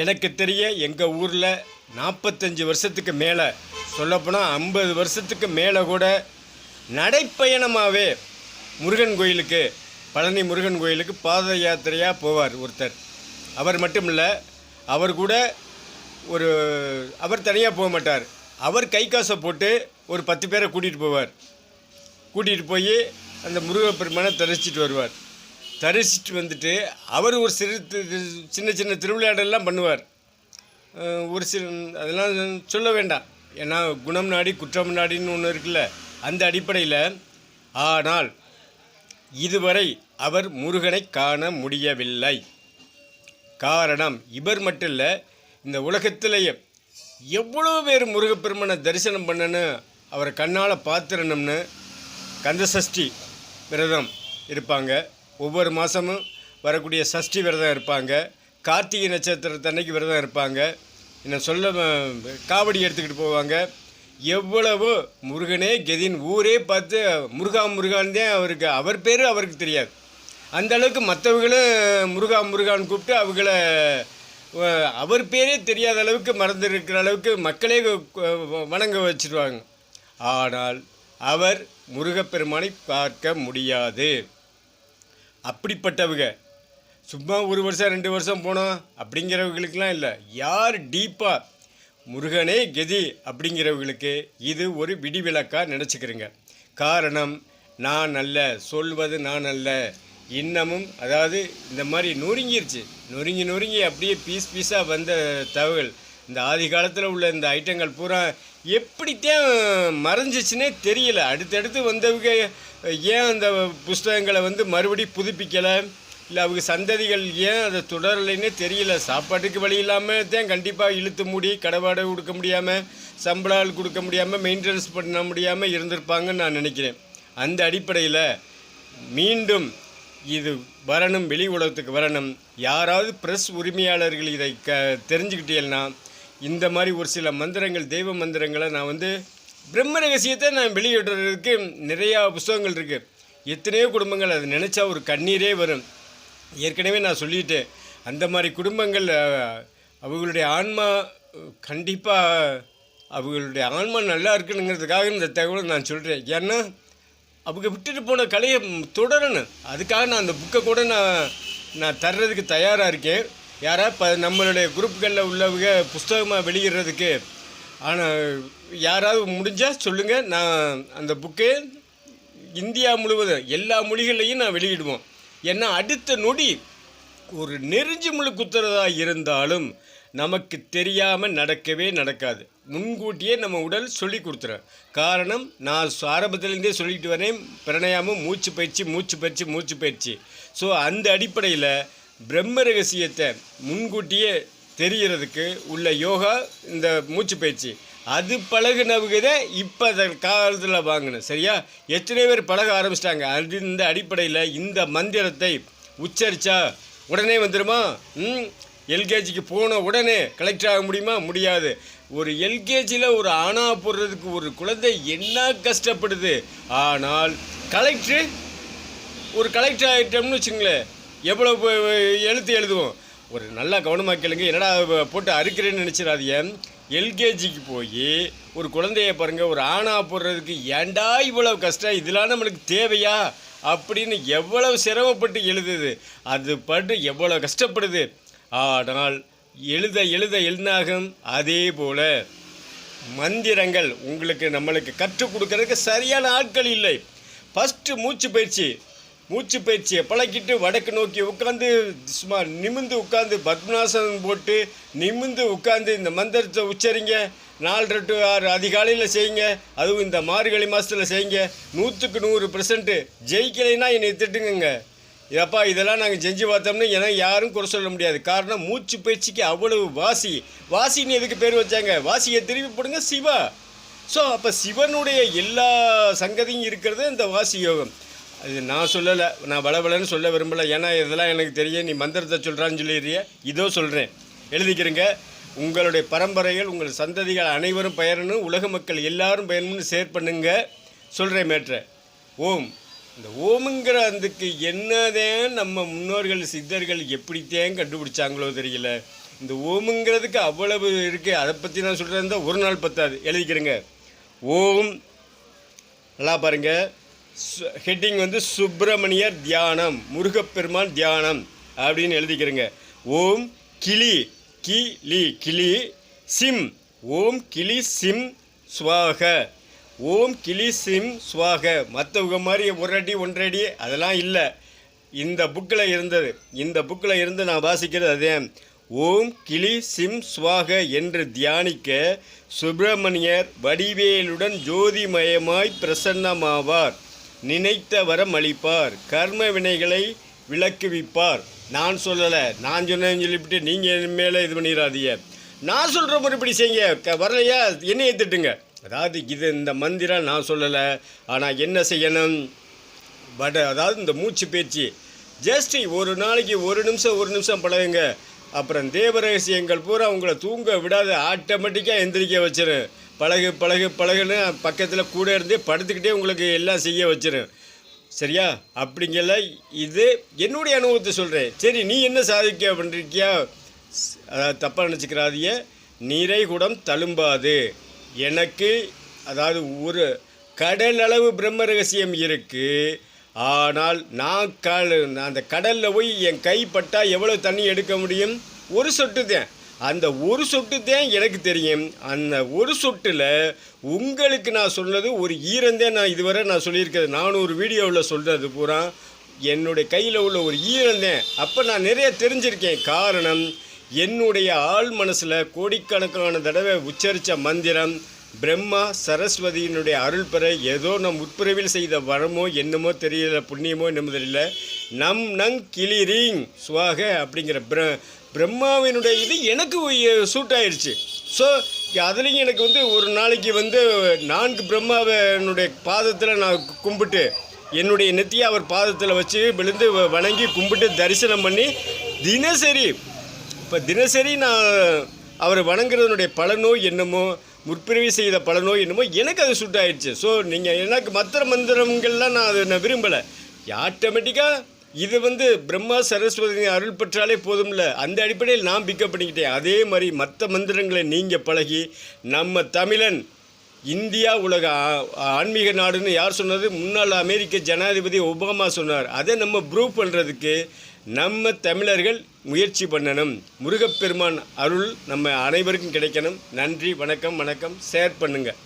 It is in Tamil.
எனக்கு தெரிய எங்கள் ஊரில் நாற்பத்தஞ்சு வருஷத்துக்கு மேலே சொல்லப்போனால் ஐம்பது வருஷத்துக்கு மேலே கூட நடைப்பயணமாகவே முருகன் கோயிலுக்கு பழனி முருகன் கோயிலுக்கு பாத யாத்திரையாக போவார் ஒருத்தர். அவர் மட்டும் இல்லை அவர் கூட ஒரு அவர் தனியாக போக மாட்டார். அவர் கை காசை போட்டு ஒரு பத்து பேரை கூட்டிகிட்டு போவார். கூட்டிகிட்டு போய் அந்த முருகப்பெருமானை தரிசிச்சுட்டு வருவார். தரிசிட்டு வந்துட்டு அவர் ஒரு சிறு சின்ன சின்ன திருவிளையாடெல்லாம் பண்ணுவார். ஒரு சில அதெல்லாம் சொல்ல வேண்டாம். ஏன்னா குணம் நாடி குற்றம் நாடின்னு ஒன்று இருக்குல்ல அந்த அடிப்படையில் ஆனால் இதுவரை அவர் முருகனை காண முடியவில்லை. காரணம் இவர் மட்டும் இல்லை இந்த உலகத்திலேயே எவ்வளோ பேர் முருகப்பெருமனை தரிசனம் பண்ணணும் அவரை கண்ணால் பார்த்துடணும்னு கந்தசஷ்டி விரதம் இருப்பாங்க. ஒவ்வொரு மாதமும் வரக்கூடிய சஷ்டி விரதம் இருப்பாங்க. கார்த்திகை நட்சத்திரத்தன்னைக்கு விரதம் இருப்பாங்க. இன்னும் சொல்ல காவடி எடுத்துக்கிட்டு போவாங்க. எவ்வளவோ முருகனே கெதின் ஊரே பார்த்து முருகா முருகான் தான் அவருக்கு அவர் பேர் அவருக்கு தெரியாது. அந்த அளவுக்கு மற்றவங்களும் முருகா முருகான்னு கூப்பிட்டு அவங்கள அவர் பேரே தெரியாத அளவுக்கு மறந்து இருக்கிற அளவுக்கு மக்களே வணங்க வச்சுருவாங்க. ஆனால் அவர் முருகப்பெருமானை பார்க்க முடியாது. அப்படிப்பட்டவங்க. சும்மா ஒரு வருஷம் ரெண்டு வருஷம் போனோம் அப்படிங்கிறவங்களுக்கெல்லாம் இல்லை. யார் டீப்பாக முருகனே கெதி அப்படிங்கிறவங்களுக்கு இது ஒரு விடிவிலக்காக நினச்சிக்கிறேங்க. காரணம் நான் அல்ல சொல்வது நான் அல்ல. இன்னமும் அதாவது இந்த மாதிரி நொறுங்கிருச்சு. நொறுங்கி நொறுங்கி அப்படியே பீஸ் பீஸாக வந்த தகவல். இந்த ஆதி காலத்தில் உள்ள இந்த ஐட்டங்கள் பூரா எப்படித்தான் மறைஞ்சிச்சுனே தெரியல. அடுத்தடுத்து வந்தவங்க ஏன் அந்த புஸ்தகங்களை வந்து மறுபடி புதுப்பிக்கலை? இல்லை அவங்க சந்ததிகள் ஏன் அதை தொடரலைன்னே தெரியல. சாப்பாட்டுக்கு வழி இல்லாமல் தான் கண்டிப்பாக இழுத்து மூடி கடவாடை கொடுக்க முடியாமல் சம்பளால் கொடுக்க முடியாமல் மெயின்டெனன்ஸ் பண்ண முடியாமல் இருந்திருப்பாங்கன்னு நான் நினைக்கிறேன். அந்த அடிப்படையில் மீண்டும் இது வரணும் வெளி உலகத்துக்கு வரணும். யாராவது ப்ரெஸ் உரிமையாளர்கள் இதை க தெரிஞ்சுக்கிட்டீங்கன்னா இந்த மாதிரி ஒரு சில மந்திரங்கள் தெய்வ மந்திரங்களை நான் வந்து பிரம்ம ரகசியத்தை நான் வெளியிடுறதுக்கு நிறையா புஸ்தகங்கள் இருக்குது எத்தனையோ குடும்பங்கள் அதை நினச்சா ஒரு கண்ணீரே வரும். ஏற்கனவே நான் சொல்லிட்டேன். அந்த மாதிரி குடும்பங்கள் அவங்களுடைய ஆன்மா கண்டிப்பாக அவங்களுடைய ஆன்மா நல்லா இருக்குனுங்கிறதுக்காக இந்த தகவலை நான் சொல்கிறேன் ஏன்னா அவங்க விட்டுட்டு போன கலையை தொடரணும். அதுக்காக நான் அந்த புக்கை கூட நான் நான் தர்றதுக்கு தயாராக இருக்கேன். யாரா? ப நம்மளுடைய குரூப்புகளில் உள்ளவங்க புஸ்தகமாக வெளியிடுறதுக்கு. ஆனால் யாராவது முடிஞ்சால் சொல்லுங்கள் நான் அந்த புக்கு இந்தியா முழுவதும் எல்லா மொழிகள்லையும் நான் வெளியிடுவோம். ஏன்னா அடுத்த நொடி ஒரு நெருஞ்சி முழு குத்துறதா இருந்தாலும் நமக்கு தெரியாமல் நடக்கவே நடக்காது. முன்கூட்டியே நம்ம உடல் சொல்லி கொடுத்துரும். காரணம் நான் ஆரம்பத்துலேருந்தே ஆரம்பத்திலேருந்தே சொல்லிட்டு வரேன். பிரணயாமம் மூச்சு பயிற்சி மூச்சு பயிற்சி மூச்சு பயிற்சி. ஸோ அந்த அடிப்படையில் பிரம்ம ரகசியத்தை முன்கூட்டியே தெரிகிறதுக்கு உள்ள யோகா இந்த மூச்சு பயிற்சி. அது பழகு தான் இப்போ அந்த காலத்தில் வாங்கினேன். சரியா? எத்தனை பேர் பழக ஆரம்பிச்சிட்டாங்க. அது இந்த அடிப்படையில் இந்த மந்திரத்தை உச்சரித்தா உடனே வந்துடுமா ம்? எல்கேஜிக்கு போன உடனே கலெக்டர் ஆக முடியுமா? முடியாது. ஒரு எல்கேஜியில் ஒரு ஆணா போடுறதுக்கு ஒரு குழந்தை என்ன கஷ்டப்படுது? ஆனால் கலெக்டர் ஒரு கலெக்டர் ஆகிட்டோம்னு வச்சுங்களேன். எவ்வளோ எழுத்து எழுதுவோம்? ஒரு நல்லா கவனமாக கேளுங்க. என்னடா போட்டு அறுக்கிறேன்னு நினச்சிடாதீங்க. எல்கேஜிக்கு போய் ஒரு குழந்தைய பாருங்கள் ஒரு ஆணா போடுறதுக்கு ஏன்டா இவ்வளோ கஷ்டம்? இதெல்லாம் நம்மளுக்கு தேவையா? அப்படின்னு எவ்வளவு சிரமப்பட்டு எழுதுது. அது பட்டு எவ்வளோ கஷ்டப்படுது. ஆனால் எழுத எழுத எண்ணாகும் அதே போல் மந்திரங்கள் உங்களுக்கு நம்மளுக்கு கற்றுக் கொடுக்கறதுக்கு சரியான ஆட்கள் இல்லை. ஃபஸ்ட்டு மூச்சு பயிற்சி. மூச்சு பயிற்சியை பழக்கிட்டு வடக்கு நோக்கி உட்காந்து சும்மா நிமிந்து உட்காந்து பத்மநாசனம் போட்டு நிமிந்து உட்காந்து இந்த மந்திரத்தை உச்சரிங்க. நாலு டு ஆறு அதிகாலையில் செய்யுங்க. அதுவும் இந்த மார்கழி மாதத்தில் செய்யுங்க. நூற்றுக்கு நூறு பர்சன்ட்டு ஜெயிக்கலைன்னா என்னை திட்டுங்க ஏப்பா இதெல்லாம் நாங்கள் செஞ்சு பார்த்தோம்னு ஏன்னா யாரும் குறை சொல்ல முடியாது. காரணம் மூச்சு பயிற்சிக்கு அவ்வளவு வாசி. வாசின்னு எதுக்கு பேர் வச்சாங்க? வாசியை திருப்பி போடுங்க சிவா. ஸோ அப்போ சிவனுடைய எல்லா சங்கதியும் இருக்கிறது இந்த வாசி யோகம். அது நான் சொல்லலை நான் வளவலன்னு சொல்ல விரும்பலை. ஏன்னா இதெல்லாம் எனக்கு தெரியும். நீ மந்திரத்தை சொல்கிறான்னு சொல்லிடுறிய. இதோ சொல்கிறேன் எழுதிக்கிறேங்க உங்களுடைய பரம்பரைகள் உங்கள் சந்ததிகள் அனைவரும் பயரணும் உலக மக்கள் எல்லாரும் பெயரணும்னு ஷேர் பண்ணுங்க. சொல்கிறேன் மேட்ரை. ஓம். இந்த ஓமுங்கிற அதுக்கு என்னதான் நம்ம முன்னோர்கள் சித்தர்கள் எப்படித்தேன் கண்டுபிடிச்சாங்களோ தெரியல. இந்த ஓமுங்கிறதுக்கு அவ்வளவு இருக்குது அதை பற்றி நான் சொல்கிறதா ஒரு நாள் பத்தாது. எழுதிக்கிறேங்க. ஓம். நல்லா பாருங்கள் ஹெட்டிங் வந்து சுப்பிரமணியர் தியானம் முருகப்பெருமான் தியானம் அப்படின்னு எழுதிக்கிறேங்க. ஓம் கிளி கிளி கிளி சிம். ஓம் கிளி சிம் ஸ்வாக ஓம் கிளி சிம் ஸ்வாக மற்றவங்க மாதிரி ஒரு அடி ஒன்றடி அதெல்லாம் இல்லை. இந்த புக்கில் இருந்தது. இந்த புக்கில் இருந்து நான் வாசிக்கிறது அதே. ஓம் கிளி சிம் ஸ்வாக என்று தியானிக்க சுப்பிரமணியர் வடிவேலுடன் ஜோதிமயமாய் பிரசன்னமாவார். நினைத்த வரம் அளிப்பார் கர்ம வினைகளை விளக்குவிப்பார். நான் சொல்லலை. நான் சொன்னேன்னு சொல்லிவிட்டு நீங்கள் என் மேலே இது பண்ணிடாதீங்க நான் சொல்கிற முறைப்படி செய்யுங்க. க வரலையா? என்னையை திட்டுங்க. அதாவது இது இந்த மந்திரம் நான் சொல்லலை. ஆனால் என்ன செய்யணும்? பட் அதாவது இந்த மூச்சு பேச்சு ஜஸ்ட் ஒரு நாளைக்கு ஒரு நிமிஷம் ஒரு நிமிஷம் பழகுங்க. அப்புறம் தேவ ரகசியங்கள் பூரா உங்களை தூங்க விடாத ஆட்டோமேட்டிக்காக எந்திரிக்க வச்சிரும். பழகு பழகு பழகுன்னு பக்கத்தில் கூட இருந்தே படுத்துக்கிட்டே உங்களுக்கு எல்லாம் செய்ய வச்சிடும் சரியா? அப்படிங்கல இது என்னுடைய அனுபவத்தை சொல்கிறேன் சரி நீ என்ன சாதிக்க பண்ணிருக்கியா அதாவது தப்பாக நினச்சிக்கிறாதிய நீரை குடம் தழும்பாது. எனக்கு அதாவது ஒரு கடல் அளவு பிரம்ம ரகசியம் இருக்குது ஆனால் நான் கல் நான் அந்த கடலில் போய் என் கை எவ்வளோ தண்ணி எடுக்க முடியும்? ஒரு சொட்டு தான். அந்த ஒரு சொட்டு தான் எனக்கு தெரியும். அந்த ஒரு சொட்டில் உங்களுக்கு நான் சொன்னது ஒரு ஈரந்தேன் நான் இதுவரை நான் சொல்லியிருக்கிறது நானூறு வீடியோவில் சொல்கிறது பூரா என்னுடைய கையில் உள்ள ஒரு ஈரந்தேன் அப்போ நான் நிறைய தெரிஞ்சிருக்கேன். காரணம் என்னுடைய ஆள் மனசில் கோடிக்கணக்கான தடவை உச்சரித்த மந்திரம் பிரம்மா சரஸ்வதியினுடைய அருள் பெற ஏதோ நம் உட்பிறவில் செய்த வரமோ என்னமோ தெரியல புண்ணியமோ என்னமோ தெரியல. நம் நங் கிளிரிங் சுவாக அப்படிங்கிற பிர பிரம்மாவினுடைய இது எனக்கு சூட் ஆயிடுச்சு ஸோ அதுலேயும் எனக்கு வந்து ஒரு நாளைக்கு வந்து நான்கு பிரம்மாவினுடைய பாதத்தில் நான் கும்பிட்டு என்னுடைய நெத்தியை அவர் பாதத்தில் வச்சு விழுந்து வ- வணங்கி கும்பிட்டு தரிசனம் பண்ணி தினசரி இப்போ தினசரி நான் அவரை வணங்குறதுனுடைய பலனோ என்னமோ முற்பிறவி செய்த பலனோ என்னமோ எனக்கு அது சூட் ஆயிடுச்சு ஸோ நீங்கள் எனக்கு மற்ற மந்திரங்கள்லாம் நான் அதை நான் விரும்பலை. ஆட்டோமேட்டிக்காக இது வந்து பிரம்மா சரஸ்வதி அருள் பெற்றாலே போதும்ல. அந்த அடிப்படையில் நான் பிக்கப் பண்ணிக்கிட்டேன் அதே மாதிரி மற்ற மந்திரங்களை நீங்கள் பழகி நம்ம தமிழன் இந்தியா உலக ஆன்மீக நாடுன்னு யார் சொன்னது? முன்னாள் அமெரிக்க ஜனாதிபதி ஒபாமா சொன்னார். அதை நம்ம ப்ரூவ் பண்ணுறதுக்கு நம்ம தமிழர்கள் முயற்சி பண்ணணும். முருகப்பெருமான் அருள் நம்ம அனைவருக்கும் கிடைக்கணும். நன்றி வணக்கம் வணக்கம். ஷேர் பண்ணுங்கள்